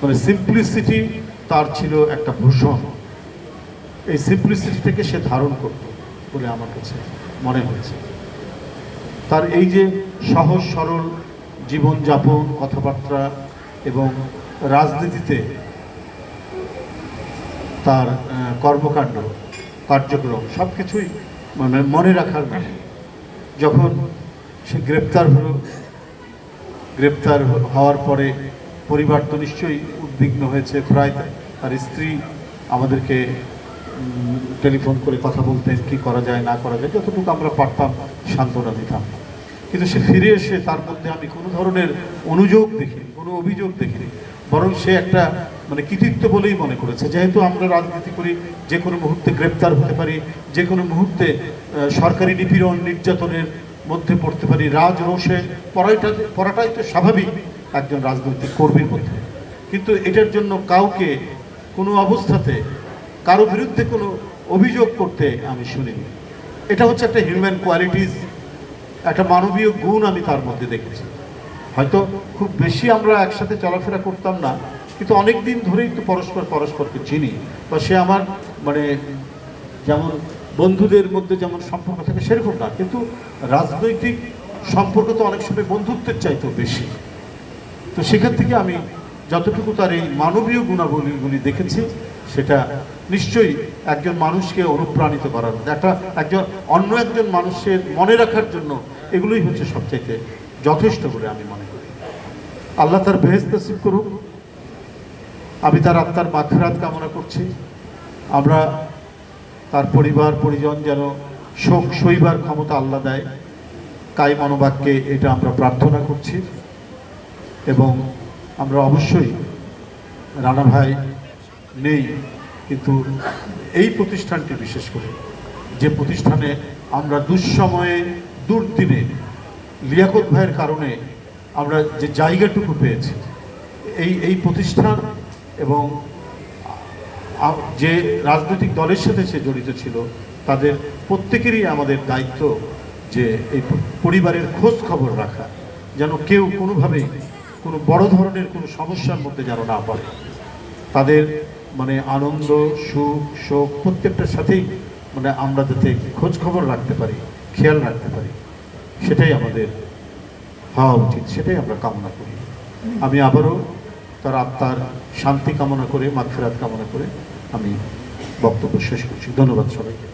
মানে সিম্পলিসিটি তার ছিল একটা ভূষণ। এই সিম্পলিসিটি থেকে সে ধারণ করত বলে আমার কাছে মনে হয়েছে। তার এই যে সহজ, সরল জীবনযাপন, কথাবার্তা এবং রাজনীতিতে তার কর্মকাণ্ড, কার্যক্রম সব কিছুই মানে মনে রাখার যখন সে গ্রেপ্তার হলো, গ্রেপ্তার হওয়ার পরে পরিবার তো নিশ্চয়ই উদ্বিগ্ন হয়েছে। প্রায় তার স্ত্রী আমাদেরকে টেলিফোন করে কথা বলতেন, কি করা যায়, না করা যায়। যতটুকু আমরা পারতাম, সান্ত্বনা দিতাম। কিন্তু সে ফিরে এসে তার মধ্যে আমি কোনো ধরনের অনুযোগ দেখিনি, কোনো অভিযোগ দেখিনি। বরং সে একটা মানে কৃতিত্ব বলেই মনে করেছে। যেহেতু আমরা রাজনীতি করি, যে কোনো মুহূর্তে গ্রেপ্তার হতে পারি, যে কোনো মুহূর্তে সরকারি নিপীড়ন নির্যাতনের মধ্যে পড়তে পারি, রাজ রোষে পড়াইটা, পড়াটাই তো স্বাভাবিক। একজন রাজনৈতিক কর্মীর মধ্যে। কিন্তু এটার জন্য কাউকে কোনো অবস্থাতে, কারও বিরুদ্ধে কোনো অভিযোগ করতে আমি শুনিনি। এটা হচ্ছে একটা হিউম্যান কোয়ালিটিস একটা মানবীয় গুণ আমি তার মধ্যে দেখেছি। হয়তো খুব বেশি আমরা একসাথে চলাফেরা করতাম না, কিন্তু অনেক দিন ধরেই তো পরস্পর পরস্পরকে চিনি। বা সে আমার মানে যেমন বন্ধুদের মধ্যে যেমন সম্পর্ক থাকে সেরকম না। কিন্তু রাজনৈতিক সম্পর্ক তো অনেক সময় বন্ধুত্বের চাইতেও বেশি। তো সেখান থেকে আমি যতটুকু তার এই মানবীয় গুণাবলীগুলি দেখেছি, সেটা নিশ্চয়ই একজন মানুষকে অনুপ্রাণিত করার, একটা একজন, অন্য একজন মানুষের মনে রাখার জন্য এগুলোই হচ্ছে সবচাইতে যথেষ্ট বলে আমি মনে করি। আল্লাহ তার বেহেস্ত নসিব করুক। আমি তার আত্মার মাখরাত কামনা করছি। আমরা তার পরিবার, পরিজন যেন শোক সইবার ক্ষমতা আল্লাহ দেয়। কাই মনোবাক্যে এটা আমরা প্রার্থনা করছি। এবং আমরা অবশ্যই রানা ভাই নেই, কিন্তু এই প্রতিষ্ঠানটি বিশেষ করে, যে প্রতিষ্ঠানে আমরা দুঃসময়ে, দুর্দিনে, লিয়াকত ভাইয়ের কারণে আমরা যে জায়গাটুকু পেয়েছি, এই এই প্রতিষ্ঠান এবং যে রাজনৈতিক দলের সাথে সে জড়িত ছিল, তাদের প্রত্যেকেরই আমাদের দায়িত্ব যে এই পরিবারের খোঁজ খবর রাখা, যেন কেউ কোনোভাবেই কোনো বড় ধরনের কোনো সমস্যার মধ্যে যেন না পড়ে। তাদের মানে আনন্দ, সুখ, শোক প্রত্যেকটার সাথেই মানে আমরা যাতে খবর রাখতে পারি, খেয়াল রাখতে পারি, সেটাই আমাদের হওয়া উচিত, সেটাই আমরা কামনা করি। আমি আবারও তার আত্মার শান্তি কামনা করে, মাগফিরাত কামনা করে আমি বক্তব্য শেষ করছি। ধন্যবাদ সবাইকে।